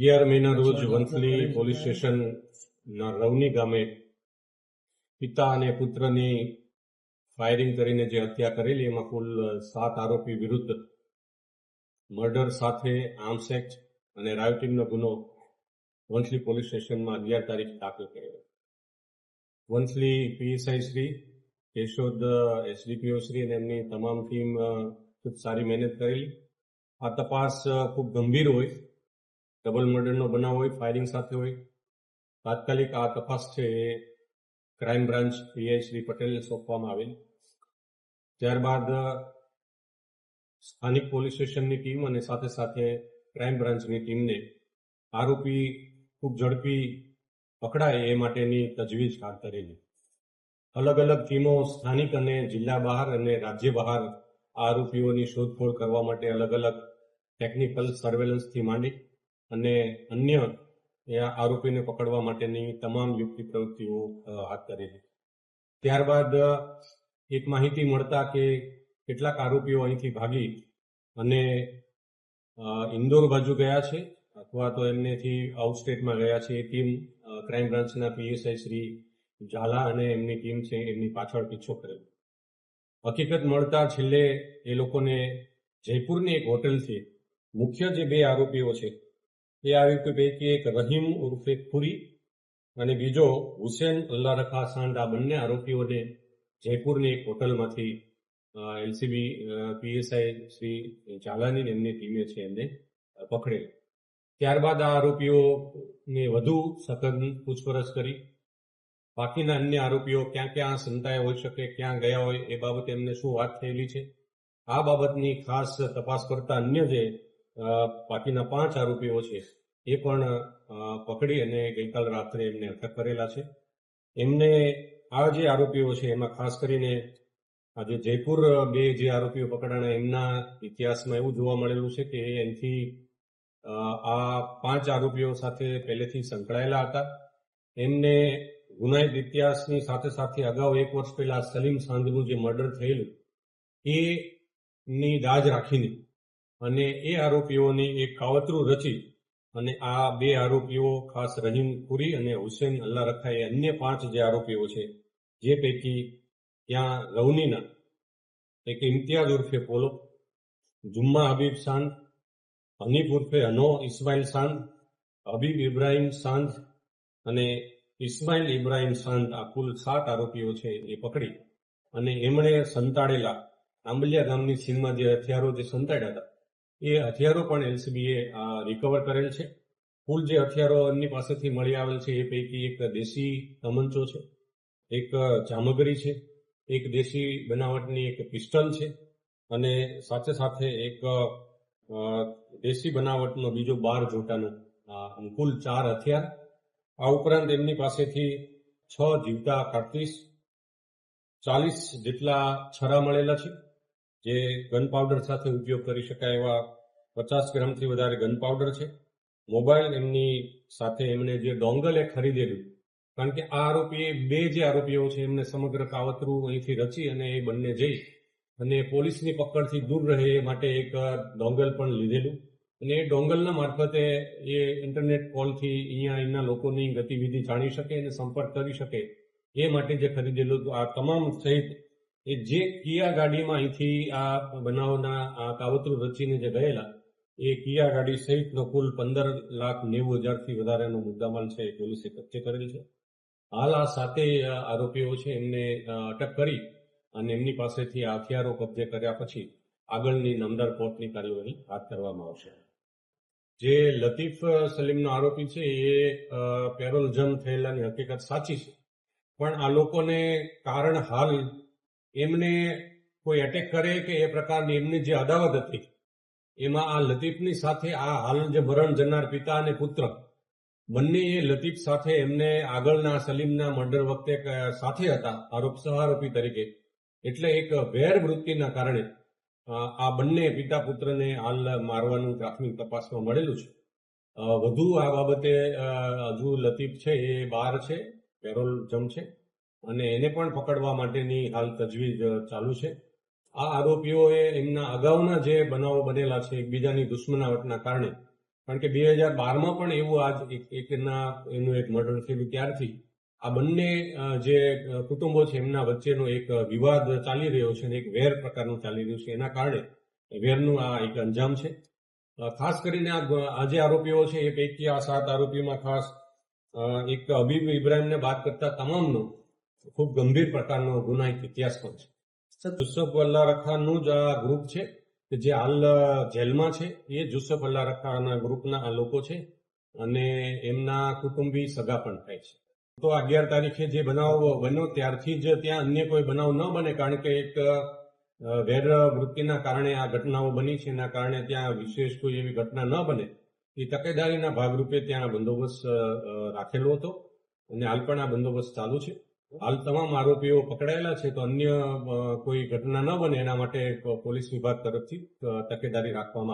અગિયાર મહિના રોજ વંથલી પોલીસ સ્ટેશનના રવની ગામે પિતા અને પુત્રની ફાયરિંગ કરીને જે હત્યા કરેલી એમાં કુલ સાત આરોપી વિરુદ્ધ મર્ડર સાથે આર્મ્સ એક્ટ અને રાયોટિંગનો ગુનો વંથલી પોલીસ સ્ટેશનમાં અગિયાર તારીખ દાખલ કર્યો. વંથલી પીએસઆઈ શ્રી કેશોદ એસડીપીઓ શ્રી અને એમની તમામ ટીમ ખૂબ સારી મહેનત કરેલી. આ તપાસ ખૂબ ગંભીર હોય. ડબલ મર્ડરનો બનાવ હોય ફાયરિંગ સાથે હોય. તાત્કાલિક આ તપાસ છે એ ક્રાઇમ બ્રાન્ચ પીઆઈ શ્રી પટેલને સોંપવામાં આવેલ. ત્યારબાદ, સ્થાનિક પોલીસ સ્ટેશનની ટીમ અને સાથે સાથે ક્રાઇમ બ્રાન્ચની ટીમને આરોપી ખૂબ ઝડપી પકડાય એ માટેની તજવીજ હાથ ધરેલી. અલગ અલગ ટીમો સ્થાનિક અને જિલ્લા બહાર અને રાજ્ય બહાર આરોપીઓની શોધખોળ કરવા માટે અલગ અલગ ટેકનિકલ સર્વેલન્સથી માંડી. અને અન્ય આરોપીને પકડવા માટેની તમામ યુક્તિ પ્રવૃત્તિઓ હાથ હાથ ધરેલી. ત્યારબાદ એક માહિતી મળતા કે કેટલાક આરોપીઓ અહીંથી ભાગી અને ઇન્દોર બાજુ ગયા છે અથવા તો એમનેથી આઉટ સ્ટેટમાં ગયા છે. એ ટીમ ક્રાઇમ બ્રાન્ચના પીએસઆઈ શ્રી ઝાલા અને એમની ટીમ છે, એમની પાછળ પીછો કર્યો હકીકત મળતા છેલ્લે એ લોકોને જયપુરની એક હોટલથી મુખ્ય જે બે આરોપીઓ છે એ આરોપી પૈકી એક રહીમ ઉર્ફે ખુરી અને બીજો હુસેન અલ્લા રખા સાંડ આ બંને આરોપીઓને જયપુરની એક હોટલમાંથી એલસીબી પીએસઆઈ શ્રી ઝાલાની એમની ટીમે છે એમને પકડેલ. ત્યારબાદ આ આરોપીઓને વધુ સઘન પૂછપરછ કરી. બાકીના અન્ય આરોપીઓ ક્યાં ક્યાં સંતાયા હોઈ શકે, ક્યાં ગયા હોય એ બાબતે એમને શું વાત થયેલી છે? આ બાબતની ખાસ તપાસ કરતા અન્ય જે બાકીના પાંચ આરોપીઓ છે. એ પણ પકડી અને ગઈકાલ રાત્રે એમને અટક કરેલા છે. એમને આ જે આરોપીઓ છે, એમાં ખાસ કરીને આજે જયપુર બે જે આરોપીઓ પકડાણા, એમના ઇતિહાસમાં એવું જોવા મળેલું છે કે એમથી આ પાંચ આરોપીઓ સાથે પહેલેથી સંકળાયેલા હતા. એમને ગુનાહિત ઇતિહાસની સાથે સાથે અગાઉ એક વર્ષ પહેલા સલીમ સાંધનું જે મર્ડર થયેલું એની દાજ રાખીને અને એ આરોપીઓની એક કાવતરું રચી અને આ બે આરોપીઓ ખાસ રહીમ પુરી અને હુસેન અલ્લા રખા એ અન્ય પાંચ જે આરોપીઓ છે, જે પૈકી ત્યાં રવનીના, એક ઇમ્તિયાઝ ઉર્ફે પોલો, જુમ્મા હબીબ સાંદ હનીફ ઉર્ફે હનો ઇસ્માઇલ સાંદ હબીબ ઇબ્રાહિમ સાંદ અને ઇસ્માઇલ ઇબ્રાહિમ સાંદ આ કુલ સાત આરોપીઓ છે એ પકડી. અને એમણે સંતાડેલા, આંબલિયા ગામની સીમમાં જે હથિયારો જે સંતાડ્યા હતા એ હથિયારો પણ એલસીબીએ રિકવર કરેલ છે. કુલ જે હથિયારો એમની પાસેથી મળી આવેલ છે, એ પૈકી એક દેશી તમંચો છે, એક જામગરી છે, એક દેશી બનાવટની એક પિસ્ટલ છે અને સાથે સાથે એક દેશી બનાવટનો બીજો બાર જોટાનો કુલ ચાર હથિયાર. આ ઉપરાંત એમની પાસેથી છ જીવતા કારતીસ ચાલીસ જેટલા છરા મળેલા છે. જે ગન પાવડર સાથે ઉપયોગ કરી શકાય એવા પચાસ ગ્રામથી વધારે ગન પાવડર છે. મોબાઈલ એમની સાથે એમણે જે ડોંગલ એ ખરીદેલું, કારણ કે આ આરોપીએ બે જે આરોપીઓ છે એમને સમગ્ર કાવતરું અહીંથી રચી અને એ બંને જઈ અને પોલીસની પકડથી દૂર રહે એ માટે એક ડોંગલ પણ લીધેલું. અને એ ડોંગલના મારફતે એ ઇન્ટરનેટ કોલથી અહીંયા એમના લોકોની ગતિવિધિ જાણી શકે અને સંપર્ક કરી શકે એ માટે જે ખરીદેલું આ તમામ સહિત એ જે કિયા ગાડીમાં અહીંથી આ બનાવના આ કાવતરું રચીને જે ગયેલા, એ કિયા ગાડી સહિતનો કુલ પંદર લાખ નેવું હજારથી વધારેનો મુદ્દામાલ છે એ પોલીસે કબજે કરેલ છે. હાલ આ સાતેય આરોપીઓ છે, એમને અટક કરી અને એમની પાસેથી આ હથિયારો કબજે કર્યા પછી આગળની નામદાર કોર્ટની કાર્યવાહી હાથ ધરવામાં આવશે. જે લતીફ સલીમનો આરોપી છે, એ પેરોલ જમ થયેલાની હકીકત સાચી છે. પણ આ લોકોને કારણ હાલ એમને કોઈ એટેક કરે કે એ પ્રકારની એમની જે અદાવત હતી, એમાં આ લતીફની સાથે આ હાલ જે મરણ જનાર પિતા અને પુત્ર, બંને એ લતીફ સાથે એમને આગળના સલીમના મર્ડર વખતે સાથે હતા, આરોપ સહારોપી તરીકે. એટલે એક વેર વૃત્તિના કારણે આ બંને પિતા પુત્રને હાલ મારવાનું પ્રાથમિક તપાસમાં મળેલું છે. વધુ આ બાબતે હજુ લતીફ છે એ બહાર છે, પેરોલ જમ છે. અને એને પણ પકડવા માટેની હાલ તજવીજ ચાલુ છે. આ આરોપીઓએ એમના અગાઉના જે બનાવો બનેલા છે, એકબીજાની દુશ્મનાવટના કારણે. કારણ કે બે હજાર બારમાં પણ એવું આજ એક, એકના, એનું એક મર્ડર થયેલું ત્યારથી. આ બંને જે કુટુંબો છે, એમના વચ્ચેનો એક વિવાદ ચાલી રહ્યો છે અને એક વેર પ્રકારનું ચાલી રહ્યું છે. એના કારણે વેરનું આ એક અંજામ છે. ખાસ કરીને આ જે આરોપીઓ છે, એ પૈકી આ સાત આરોપીમાં ખાસ એક અબીબ ઇબ્રાહીમને બાદ કરતા તમામનો ખૂબ ગંભીર પ્રકારનો ગુનાહિત ઇતિહાસ પણ છે. જુસફ વલ્લા રખાનું જ આ ગ્રુપ છે કે જે હાલ જેલમાં છે. એ જુસફ વલ્લા રખાના ગ્રુપના આ લોકો છે અને એમના કુટુંબી સગા પણ થાય છે. તો અગિયાર તારીખે જે બનાવ બન્યો ત્યારથી જ ત્યાં અન્ય કોઈ બનાવ ન બને કારણ કે એક વેર વૃત્તિના કારણે આ ઘટનાઓ બની છે. એના કારણે ત્યાં વિશેષ કોઈ એવી ઘટના ન બને. એ તકેદારીના ભાગરૂપે ત્યાં બંદોબસ્ત રાખેલો હતો અને હાલ પણ આ બંદોબસ્ત ચાલુ છે. હાલ તમામ આરોપીઓ પકડાયેલા છે તો અન્ય કોઈ ઘટના ન બને એના માટે પોલીસ વિભાગ તરફથી તકેદારી રાખવામાં